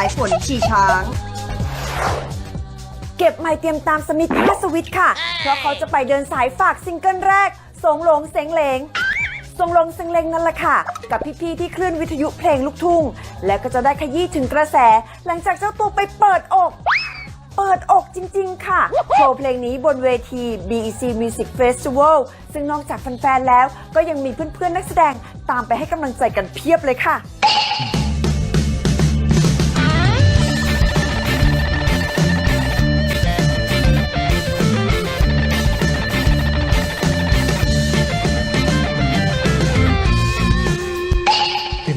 ายฝนขี่ช้าง เก็บไมค์เตรียมตามสมิธท่าสวิตค่ะ เพราะเขาจะไปเดินสายฝากซิงเกิลแรก สงหลงเสงเหลง สงหลงเสงเหลงนั่นแหละค่ะ กับพี่ๆที่คลื่นวิทยุเพลงลูกทุ่ง และก็จะได้ขยี้ถึงกระแส หลังจากเจ้าตัวไปเปิดอก เปิดอกจริง ๆ ค่ะ โชว์เพลงนี้บนเวที BEC Music Festival ซึ่งนอกจากแฟนๆแล้ว ก็ยังมีเพื่อนๆนักแสดงตามไปให้กำลังใจกันเพียบเลยค่ะ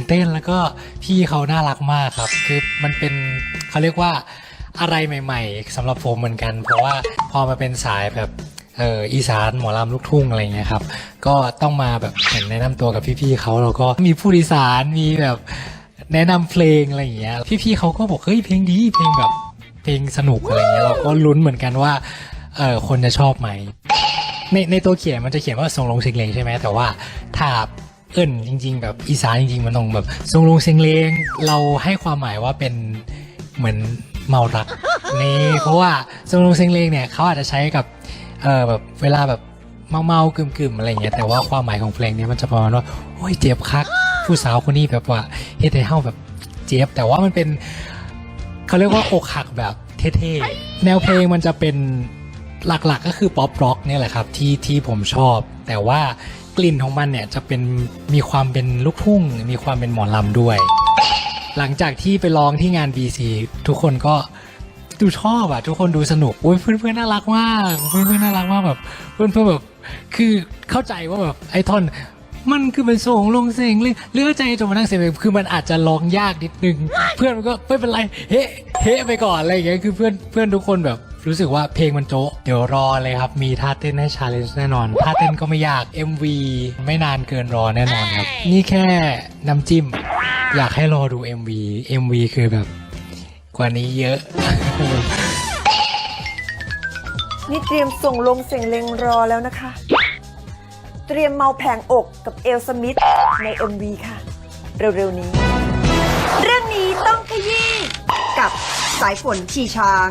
เต้นแล้วก็พี่เขาน่ารักมากครับ คือมันเป็นเขาเรียกว่าอะไรใหม่ ๆสำหรับผมเหมือนกัน เพราะว่าพอมาเป็นสายแบบเอออีสานหมอลำลูกทุ่งอะไรเงี้ยครับก็ต้องมาแบบเหมือนแนะนำตัวกับพี่ๆเขาแล้วก็มีผู้อีสานมีแบบแนะนำเพลงอะไรอย่างเงี้ยพี่ๆเขาก็บอกเฮ้ยเพลงดีเพลงแบบเพลงสนุกอะไรเงี้ยเราก็ลุ้นเหมือนกันว่าเออคนจะชอบไหมในในตัวเขียนมันจะเขียนว่าทรงลงเสียงเลงใช่ไหมแต่ว่าถ้า เอิ้นจริง ๆ แบบอีสานจริงๆ มันต้องแบบทรงลงเสียงเลงเราให้ความหมายว่าเป็นเหมือนเมารักนี่เพราะว่าทรงลงเสียงเลงเนี่ยเขาอาจจะใช้กับเออแบบเวลาแบบเมาเมาๆกึ่มกึมๆอะไรเงี้ยแต่ว่าความหมายของเพลงเนี้มันจะประมาณว่าโอ้ยเจ็บคัก ผู้สาวคนนี้แบบว่าเฮ็ดให้เฮาแบบเจ็บแต่ว่ามันเป็นเขาเรียกว่าอกหักแบบเท่ๆแนวเพลงมันจะเป็นหลักๆก็คือป๊อปร็อกเนี่ยแหละครับที่ที่ผมชอบ แต่ว่า กลิ่นของมันเนี่ยจะเป็นมีความเป็นลูกทุ่ง มีความเป็นหมอลำด้วย หลังจากที่ไปร้องที่งาน BC ทุกคนก็ดูชอบอะทุกคนดูสนุกอุ้ยเพื่อนน่ารักมากเพื่อนๆน่ารักมากแบบเพื่อนๆแบบคือเข้าใจว่าแบบไอ้ท่อนมันคือเป็นส่งลงเสียงเลยเลือใจจนมานั่งเสียงคือมันอาจจะร้องยากนิดนึง เพื่อนมันก็ไม่เป็นไรเฮ้เฮ้ไปก่อนอะไรอย่างเงี้ยคือเพื่อนเพื่อนทุกคนแบบ รู้สึกว่าเพลงมันโจ๊ะเดี๋ยวรอเลยครับ มีท่าเต้นให้ชาเลนจ์แน่นอนท่าเต้นก็ไม่ยาก MV ไม่นานเกินรอแน่นอนครับ นี่แค่น้ำจิ้ม อยากให้รอดู MV MV คือแบบ กว่านี้เยอะ นี่เตรียมส่งลงเสียงเลงรอแล้วนะคะ เตรียมเมาแผงอกกับเอลสมิธใน MV ค่ะ เร็วๆนี้ เรื่องนี้ต้องขยี้กับสายฝนขี่ช้าง